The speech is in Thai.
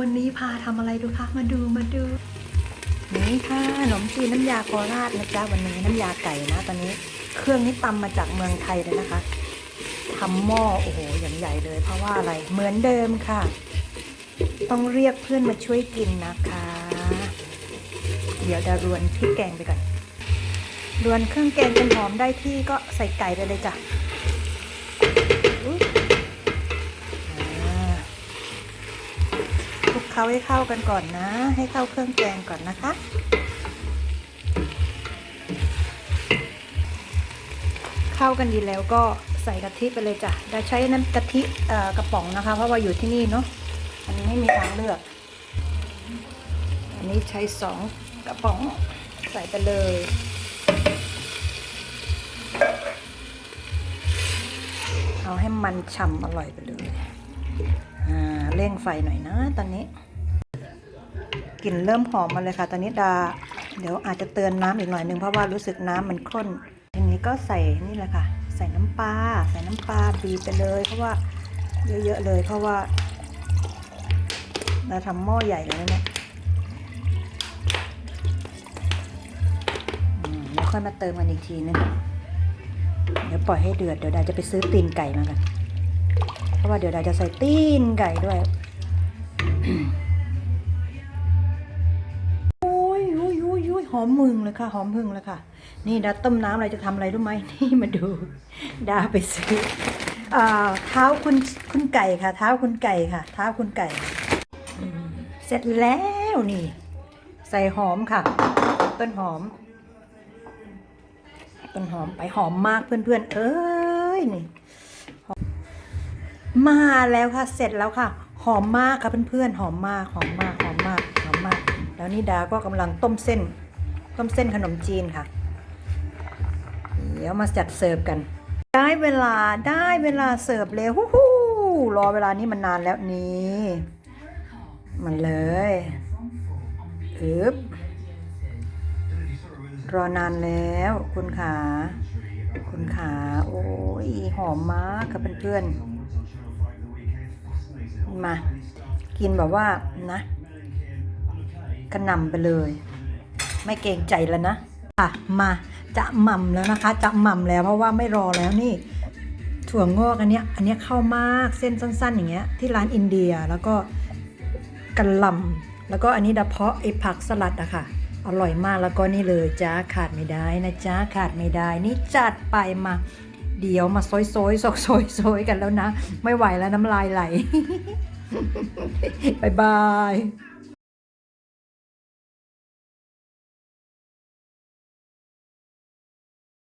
วันนี้พาทำอะไรดูคะ มาดูมาดู นี่ค่ะขนมจีนน้ำยาโคราชนะจ๊ะวันนี้น้ำยาไก่นะ ตอนนี้เครื่องนี้ตำมาจากเมืองไทยเลยนะคะทำหม้อโอ้โหอย่างใหญ่เลย เพราะว่าอะไรเหมือนเดิมค่ะ ต้องเรียกเพื่อนมาช่วยกินนะคะ เดี๋ยวดารวนพริกแกงไปก่อนรวนเครื่องแกงจนหอมได้ที่ก็ใส่ไก่ไปเลยจ้ะอุ๊ยอ่า คลุก เคล้าให้เข้ากันก่อนนะ ให้เข้าเครื่องแกงก่อนนะคะ เข้ากันดีแล้วก็ใส่กะทิไปเลยจ้ะจะใช้น้ำกะทิกระป๋องนะคะ เพราะว่าอยู่ที่นี่เนาะ อันนี้ไม่มีทางเลือก อันนี้ใช้สองกระป๋องใส่ไปเลยเอาให้มันฉ่ำอร่อยไปเลย ร่งไฟหน่อยนะตอนนี้กลิ่นเริ่มหอมมาเลยค่ะ ตอนนี้ดา เดี๋ยวอาจจะเตือนน้ำอีกหน่อยนึงเพราะว่ารู้สึกน้ำมันข้นทีนี้ก็ใส่นี่แหละค่ะ ใส่น้ำปลาใส่น้ำปลาบีไปเลย เพราะว่าเยอะๆเลย เพราะว่าเราทำหม้อใหญ่เลยนะเนี่ยแล้วค่อยมาเติมกันอีกทีนึงเดี๋ยวปล่อยให้เดือดเดี๋ยวดาจะไปซื้อตีนไก่มากัน เพราะว่าเดี๋ยวเราจะใส่ตีนไก่ด้วยโอ้ยโอ้ยโอ้ยโอ้ยหอมมึงเลยค่ะ หอมมึงเลยค่ะ นี่ดาต้มน้ำอะไรจะทำอะไรรู้ไหมนี่มาดู ดาไปซื้ออ่าเท้าคุณคุณไก่ค่ะ เท้าคุณไก่ค่ะ เท้าคุณไก่เสร็จแล้วนี่ ใส่หอมค่ะ ต้นหอม ต้นหอมไปหอมมากเพื่อนๆ เอ้ยนี่ มาแล้วค่ะ เสร็จแล้วค่ะ หอมมากค่ะเพื่อนๆ หอมมาก หอมมาก หอมมาก หอมมาก แล้วนี่ดาก็กำลังต้มเส้น ต้มเส้นขนมจีนค่ะ เดี๋ยวมาจัดเสิร์ฟกัน ได้เวลา ได้เวลาเสิร์ฟแล้วฮู้ฮู้รอเวลานี้มันนานแล้วนี่มันเลยอึบรอนานแล้วคุณขา คุณขา โอ้ย หอมมากค่ะเพื่อนๆ มา กินแบบว่านะกระนำไปเลย ไม่เกรงใจแล้วนะอะมาจะหม่ำแล้วนะคะ จะหม่ำแล้วเพราะว่าไม่รอแล้วนี่ ถั่วงอกอันเนี้ยอันเนี้ยเข้ามากเส้นสั้น ๆ อย่างเงี้ยที่ร้านอินเดียแล้วก็กระลำแล้วก็อันนี้ดาเพาะไอผักสลัดอะค่ะอร่อยมากแล้วก็นี่เลยจ้าขาดไม่ได้นะจ้าขาดไม่ได้ นี่จัดไปมา เดี๋ยวมาซอยซอยซอยซอยซอยกันแล้วนะ ไม่ไหวแล้วน้ำลายไหลบายบาย